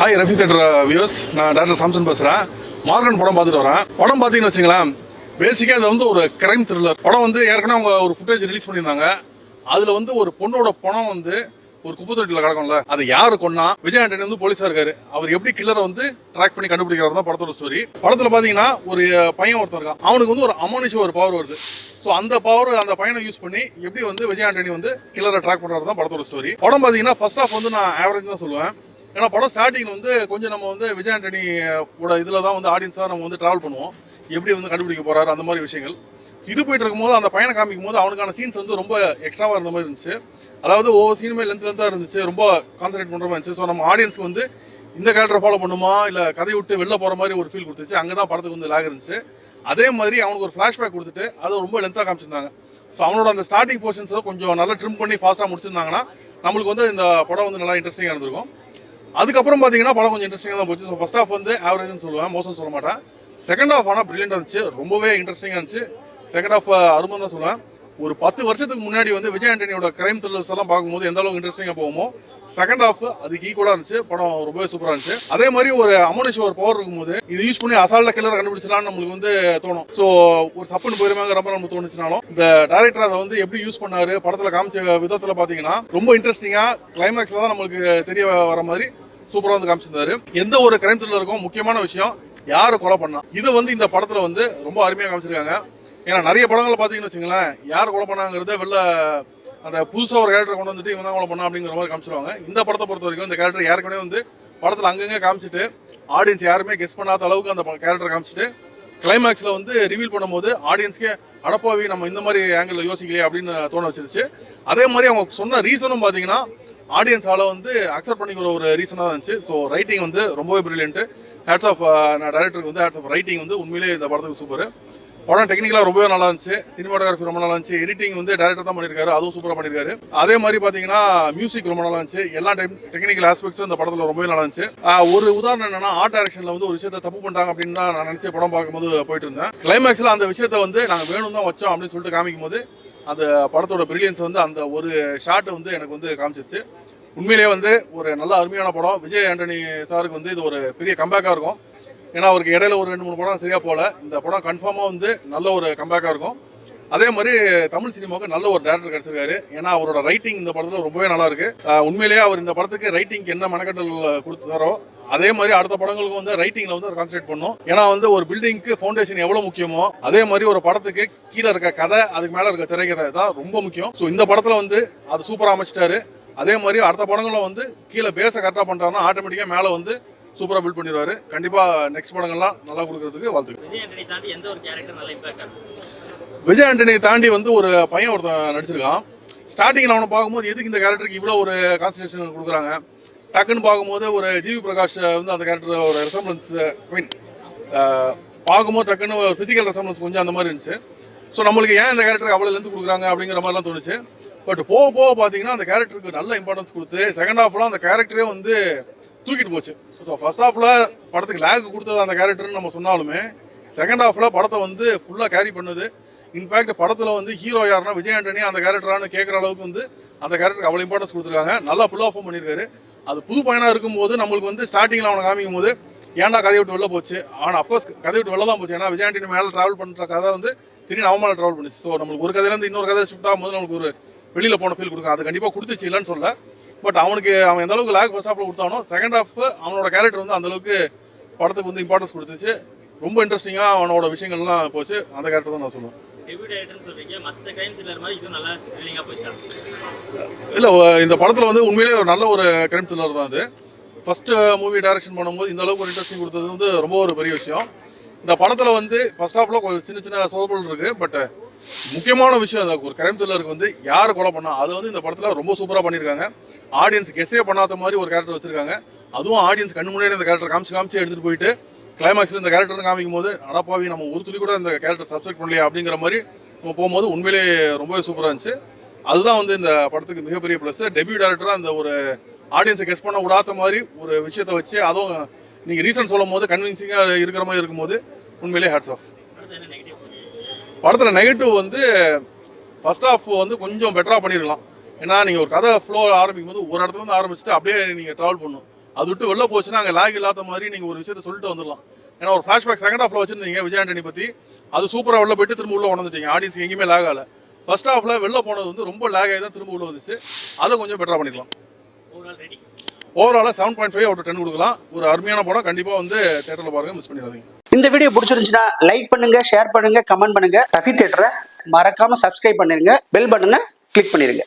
Hi Rafi theatre views நான் doctor Samson பேசுகிறேன் மார்கன் படம் பார்த்துட்டு வரேன். படம் பார்த்தீங்கன்னு வச்சுங்களேன் பேசிக்காக இது வந்து ஒரு கிரைம் த்ரில்லர் படம் வந்து ஏற்கனவே அவங்க ஒரு ஃபுட்டேஜ் ரிலீஸ் பண்ணியிருந்தாங்க. அதில் வந்து ஒரு பொண்ணோட பணம் வந்து ஒரு குப்பை தொட்டியில் கிடக்கும்ல அதை யாரு கொன்னா? விஜய் ஆண்டனி வந்து போலீஸாக இருக்காரு. அவர் எப்படி கில்லரை வந்து ட்ராக் பண்ணி கண்டுபிடிக்கிறது தான் படத்தோட ஸ்டோரி படத்தில் பார்த்தீங்கன்னா ஒரு பையன் ஒருத்தன் இருக்கான். அவனுக்கு வந்து ஒரு அமானுஷ ஒரு பவர் வருது. ஸோ அந்த பவர் அந்த பையனை யூஸ் பண்ணி எப்படி வந்து விஜய் ஆண்டனி வந்து கில்லரை ட்ராக் பண்ணுறது தான் படத்தோட ஸ்டோரி படம் பார்த்தீங்கன்னா ஃபர்ஸ்ட் ஆஃப் வந்து நான் ஆவரேஜ் தான் சொல்லுவேன். ஏன்னா படம் ஸ்டார்டிங்கில் வந்து கொஞ்சம் நம்ம வந்து விஜய் ஆண்டனி கூட இதில் தான் வந்து ஆடியன்ஸாக நம்ம வந்து ட்ராவல் பண்ணுவோம். எப்படி வந்து கண்டுபிடிக்க போகிறாரு அந்த மாதிரி விஷயங்கள். இது போயிட்டு இருக்கும்போது அந்த பையனை காமிக்கும் போது அவனுக்கான சீன்ஸ் வந்து ரொம்ப எக்ஸ்ட்ராவாக இருந்த மாதிரி இருந்துச்சு. அதாவது ஒவ்வொரு சீனுமே லென்த் லென்த்தாக இருந்துச்சு ரொம்ப கான்சன்ட்ரேட் பண்ணுற மாதிரி இருந்துச்சு. ஸோ நம்ம ஆடியன்ஸ்க்கு வந்து இந்த கேரக்டரை ஃபாலோ பண்ணுமா இல்லை கதையை விட்டு வெளில போகிற மாதிரி ஒரு ஃபீல் கொடுத்துச்சு. அங்கே தான் படத்துக்கு வந்து லாக் இருந்துச்சு. அதே மாதிரி அவனுக்கு ஒரு ஃப்ளாஷ்பேக் கொடுத்துட்டு அதை ரொம்ப லென்த்தாக காமிச்சிருந்தாங்க. ஸோ அவனோட அந்த ஸ்டார்டிங் போர்ஷன்ஸை கொஞ்சம் நல்லா ட்ரிம் பண்ணி ஃபாஸ்ட்டாக முடிச்சிருந்தாங்கன்னா நம்மளுக்கு வந்து இந்த படம் வந்து நல்லா இன்ட்ரெஸ்டிங்காக இருந்திருக்கும். அதுக்கப்புறம் பார்த்தீங்கன்னா படம் கொஞ்சம் இன்ட்ரெஸ்டிங்காக தான் போச்சு. ஸோ ஃபஸ்ட் ஆஃப் வந்து ஆவரேஜ்னு சொல்லுவேன். மோசம் சொல்ல மாட்டேன். செகண்ட் ஆஃப் ஆனால் பிரில்லியண்டாக இருந்துச்சு. ரொம்பவே இன்ட்ரெஸ்டிங்காக இருந்துச்சு. செகண்ட் ஆஃப் அருமை தான் சொல்லுவேன். ஒரு பத்து வருஷத்துக்கு முன்னாடி வந்து விஜய் ஆண்டனியோட கிரைம் த்ரில்லர்ஸ் எல்லாம் பார்க்கும்போது எந்த அளவுக்கு இன்ட்ரெஸ்டிங்காக போகுமோ செகண்ட் ஹாஃப் அதுக்கு ஈக்குவலாக இருந்துச்சு. படம் ரொம்பவே சூப்பராக இருந்துச்சு. அதே மாதிரி ஒரு அமோனிஷ் ஒரு பவர் இருக்கும்போது இது யூஸ் பண்ணி அசால்ட்ட கில்லர் கண்டுபிடிச்சலாம்னு நம்மளுக்கு வந்து தோணும். ஸோ ஒரு சப்புன்னு போயிருமாங்கிற மாதிரி நமக்கு தோணுச்சுனாலும் இந்த டேரக்டர் அதை வந்து எப்படி யூஸ் பண்ணாரு படத்தில் காமிச்ச விதத்தில் பார்த்தீங்கன்னா ரொம்ப இன்ட்ரெஸ்டிங்காக கிளைமேக்ஸில் தான் நம்மளுக்கு தெரிய வர மாதிரி சூப்பராக வந்து காமிச்சிருந்தாரு. எந்த ஒரு கிரைம் த்ரில்லருக்கும் முக்கியமான விஷயம் யாரை கொலை பண்ணா. இதை வந்து இந்த படத்தில் வந்து ரொம்ப அருமையாக காமிச்சிருக்காங்க. ஏன்னா நிறைய படங்கள் பார்த்தீங்கன்னு வச்சுங்களேன் யார் கொலை பண்ணாங்கிறத வெளில அந்த புதுசாக ஒரு கேரக்டர் கொண்டு வந்துட்டு இவன் தான் கொலை பண்ணா அப்படிங்கிற மாதிரி காமிச்சிருவாங்க. இந்த படத்தை பொறுத்த வரைக்கும் இந்த கேரக்டர் ஏற்கனவே வந்து படத்தில் அங்கங்கே காமிச்சிட்டு ஆடியன்ஸ் யாருமே கெஸ் பண்ணாத அளவுக்கு அந்த கேரக்டர் காமிச்சிட்டு கிளைமேக்ஸில் வந்து ரிவீல் பண்ணும்போது ஆடியன்ஸ்க்கே அடப்பாவி நம்ம இந்த மாதிரி ஆங்கிளில் யோசிக்கலையே அப்படின்னு தோண வச்சிருச்சு. அதே மாதிரி அவங்க சொன்ன ரீசனும் பார்த்தீங்கன்னா ஆடியன்ஸால் வந்து அக்செப்ட் பண்ணிக்கிற ஒரு ரீசனாக இருந்துச்சு. ஸோ ரைட்டிங் வந்து ரொம்பவே ப்ரில்லியன்ட்டு ஹேட்ஸ் ஆஃப் டேரக்டருக்கு வந்து ஹேட்ஸ் ஆஃப் ரைட்டிங் வந்து உண்மையிலேயே இந்த படத்துக்கு சூப்பர் படம் டெக்னிக்கலாக ரொம்பவே நல்லா இருந்துச்சு. சினிமாட்டோகிராஃபி ரொம்ப நல்லா இருந்துச்சு. எடிட்டிங் வந்து டேரக்டர் தான் பண்ணியிருக்காரு அதுவும் சூப்பராக பண்ணியிருக்காரு அதே மாதிரி பார்த்தீங்கன்னா மியூசிக் ரொம்ப நல்லா இருந்துச்சு. எல்லா டெக்னிக்கல் ஆஸ்பெக்ட்ஸும் இந்த படத்தில் ரொம்பவே நல்லா இருந்துச்சு. ஒரு உதாரணம் என்னன்னா ஆர்ட் டேரக்ஷனில் வந்து ஒரு விஷயத்தை தப்பு பண்ணிட்டாங்க அப்படின்னு தான் நான் நினச்சி படம் பார்க்கும்போது போயிட்டு இருந்தேன். கிளைமேக்ஸில் அந்த விஷயத்தை வந்து நாங்கள் வேணும் தான் வச்சோம் அப்படின்னு சொல்லிட்டு காமிக்கும் போது அந்த படத்தோட பிரில்லியன்ஸ் வந்து அந்த ஒரு ஷாட் வந்து எனக்கு வந்து காமிச்சிருச்சு. உண்மையிலேயே வந்து ஒரு நல்ல அருமையான படம். விஜய் ஆண்டனி சாருக்கு வந்து இது ஒரு பெரிய கம்பேக்காக இருக்கும். ஏன்னா அவருக்கு இடையில ஒரு ரெண்டு மூணு படம் சரியா போல இந்த படம் கன்ஃபார்மாக வந்து நல்ல ஒரு கம்பேக்காக இருக்கும். அதே மாதிரி தமிழ் சினிமாவுக்கு நல்ல ஒரு டேரக்டர் கிடைச்சிருக்காரு. ஏன்னா அவரோட ரைட்டிங் இந்த படத்தில் ரொம்பவே நல்லா இருக்கு. உண்மையிலேயே அவர் இந்த படத்துக்கு ரைட்டிங்க்கு என்ன மெனக்கட்டல் கொடுத்தாரோ அதே மாதிரி அடுத்த படங்களுக்கும் வந்து ரைட்டிங்ல வந்து கான்சென்ட்ரேட் பண்ணும். ஏன்னா வந்து ஒரு பில்டிங்க்கு ஃபவுண்டேஷன் எவ்வளவு முக்கியமோ அதே மாதிரி ஒரு படத்துக்கு கீழே இருக்க கதை அதுக்கு மேல இருக்க திரைக்கதை தான் ரொம்ப முக்கியம். ஸோ இந்த படத்துல வந்து அது சூப்பராக அமைச்சிட்டாரு. அதே மாதிரி அடுத்த படங்களும் வந்து கீழே பேச கரெக்டாக பண்ணிட்டாருன்னா ஆட்டோமேட்டிக்காக மேலே வந்து சூப்பராக பில்ட் பண்ணிடுவாரு. கண்டிப்பாக நெக்ஸ்ட் படங்கள்லாம் நல்லா கொடுக்கறதுக்கு ஆகும் விஜய் ஆண்டனி தாண்டி வந்து ஒரு பையன் ஒருத்தன் நடிச்சிருக்கான். ஸ்டார்டிங்கில் அவனை பார்க்கும்போது எதுக்கு இந்த கேரக்டருக்கு இவ்வளோ ஒரு கான்சன்ட்ரேஷன் கொடுக்குறாங்க? டக்குன்னு பார்க்கும்போது ஒரு ஜிவி பிரகாஷ் வந்து அந்த கேரக்டர் ஒரு ரெசம்பன்ஸ் ஐ மீன் பார்க்கும்போது டக்குன்னு ஒரு ஃபிசிக்கல் ரெசம்பன்ஸ் கொஞ்சம் அந்த மாதிரி இருந்துச்சு. ஸோ நம்மளுக்கு ஏன் இந்த கேரக்டருக்கு அவ்வளோலேருந்து கொடுக்குறாங்க அப்படிங்கிற மாதிரிலாம் தோணுச்சு. பட் போக போக பார்த்தீங்கன்னா அந்த கேரக்டருக்கு நல்ல இம்பார்ட்டன்ஸ் கொடுத்து செகண்ட் ஹாஃப்லாம் அந்த கேரக்டரே வந்து தூக்கிட்டு போச்சு. ஸோ ஃபர்ஸ்ட் ஹாஃபில் படத்துக்கு லேக் கொடுத்தது அந்த கேரக்டர்னு நம்ம சொன்னாலுமே செகண்ட் ஹாஃபில் படத்தை வந்து ஃபுல்லாக கேரி பண்ணுது. இன்ஃபேக்ட் படத்தில் வந்து ஹீரோ யாருன்னா விஜய் ஆண்டனி அந்த கேரக்டரானு கேட்குற அளவுக்கு வந்து அந்த கேரக்டருக்கு அவ்வளோ இம்பார்ட்டன்ஸ் கொடுத்துருக்காங்க. நல்லா ஃபுல் ஆஃப் பண்ணியிருக்காரு. அது புது பயணம் இருக்கும்போது நம்மளுக்கு வந்து ஸ்டார்டிங்கில் அவனை காமிக்கும் போது ஏன்டா கதையை விட்டு வெளில போச்சு? ஆனால் அஃப்கோர்ஸ் கதையை விட்டு வெளில தான் போச்சு. ஏன்னா விஜய் ஆண்டனி மேலே ட்ராவல் பண்ணுற கதை வந்து திடீர்னு அவன் மேலே ட்ராவல் பண்ணுச்சு. ஸோ நம்மளுக்கு ஒரு கதையிலேருந்து இன்னொரு கதை ஷிஃப்ட் ஆகும்போது நம்மளுக்கு ஒரு வெளியில் போன ஃபீல் கொடுக்கும். அது கண்டிப்பாக கொடுத்துச்சு இல்லைன்னு சொல்ல பட் அவனுக்கு அவன் எந்த அளவுக்கு லேக் ஃபர்ஸ்ட் ஹாஃபில் கொடுத்தானோ செகண்ட் ஹாஃப் அவனோட கேரக்டர் வந்து அந்த அளவுக்கு படத்துக்கு வந்து இம்பார்ட்டன்ஸ் கொடுத்துச்சு. ரொம்ப இன்ட்ரெஸ்டிங்காக அவனோட விஷயங்கள்லாம் போச்சு. அந்த கேரக்டர் தான் நான் சொல்லுவேன். இல்லை இந்த படத்தில் வந்து உண்மையிலேயே ஒரு நல்ல ஒரு கிரைம் த்ரில்லர் தான் அது. ஃபஸ்ட்டு மூவி டைரக்ஷன் பண்ணும்போது இந்த அளவுக்கு ஒரு இன்ட்ரெஸ்டிங் கொடுத்தது வந்து ரொம்ப ஒரு பெரிய விஷயம். இந்த படத்தில் வந்து ஃபர்ஸ்ட் ஆஃப்ல கொஞ்சம் சின்ன சின்ன சோதப்பல் இருக்கு பட் uh, முக்கியமான விஷயம் அந்த ஒரு கிரைம் த்ரில்லருக்கு வந்து யார் கொலை பண்ணா அது வந்து இந்த படத்தில் ரொம்ப சூப்பராக பண்ணியிருக்காங்க. ஆடியன்ஸ் கெஸ்ஸே பண்ணாத மாதிரி ஒரு கேரக்டர் வச்சிருக்காங்க. அதுவும் ஆடியன்ஸ் கண்ணு முன்னாடி இந்த கேரக்டர் காமிச்சு காமிச்சு எடுத்துகிட்டு போயிட்டு கிளைமாக்ஸில் இந்த கேரக்டர் காமிக்கும் போது அடப்பாவி நம்ம ஒரு துளி கூட இந்த கேரக்டர் சப்ஸ்கிரைப் பண்ணலையா அப்படிங்கிற மாதிரி நம்ம போகும்போது உண்மையிலேயே ரொம்பவே சூப்பராக இருந்துச்சு. அதுதான் வந்து இந்த படத்துக்கு மிகப்பெரிய ப்ளஸ் டெபியூ டேரக்டராக அந்த ஒரு ஆடியன்ஸை கெஸ் பண்ண விடாத மாதிரி ஒரு விஷயத்தை வச்சு அதுவும் நீங்கள் ரீசன் சொல்லும் போது கன்வின்சிங்காக இருக்கிற மாதிரி இருக்கும்போது உண்மையிலேயே ஹேட்ஸ் ஆஃப் படத்தில் நெகட்டிவ் வந்து ஃபர்ஸ்ட் ஆஃப் வந்து கொஞ்சம் பெட்டராக பண்ணிருக்கலாம். ஏன்னா நீங்கள் ஒரு கதை ஃப்ளோ ஆரம்பிக்கும் போது ஒரு இடத்துல இருந்து ஆரம்பிச்சுட்டு அப்படியே நீங்கள் ட்ராவல் பண்ணணும். அது விட்டு வெளில போச்சுன்னா அங்கே லாக் இல்லாத மாதிரி நீங்கள் ஒரு விஷயத்த சொல்லிட்டு வந்துடலாம். ஏன்னா ஒரு ஃப்ளாஷ்பேக் செகண்ட் ஆஃப்ல வச்சிருந்தீங்க விஜய் ஆண்டனி பற்றி அது சூப்பராக வெளில போயிட்டு திரும்ப உள்ள உணர்ந்துட்டீங்க. ஆடியன்ஸ் எங்கேயுமே லாக் ஆகலை. ஃபர்ஸ்ட் ஆஃப்ல வெளில போனது வந்து ரொம்ப லாக் ஆகி தான் திரும்ப உள்ள வந்துச்சு. அதை கொஞ்சம் பெட்டராக பண்ணிக்கலாம். ஓவராலாக seven point five out ten கொடுக்கலாம். ஒரு அருமையான படம். கண்டிப்பாக வந்து தேட்டரில் பாருங்க மிஸ் பண்ணிடாதீங்க. இந்த வீடியோ பிடிச்சிருந்துச்சுன்னா லைக் பண்ணுங்க ஷேர் பண்ணுங்க கமெண்ட் பண்ணுங்க. ரஃபி தியேட்டரை மறக்காம சப்ஸ்கிரைப் பண்ணிருங்க. பெல் பட்டனை கிளிக் பண்ணிருங்க.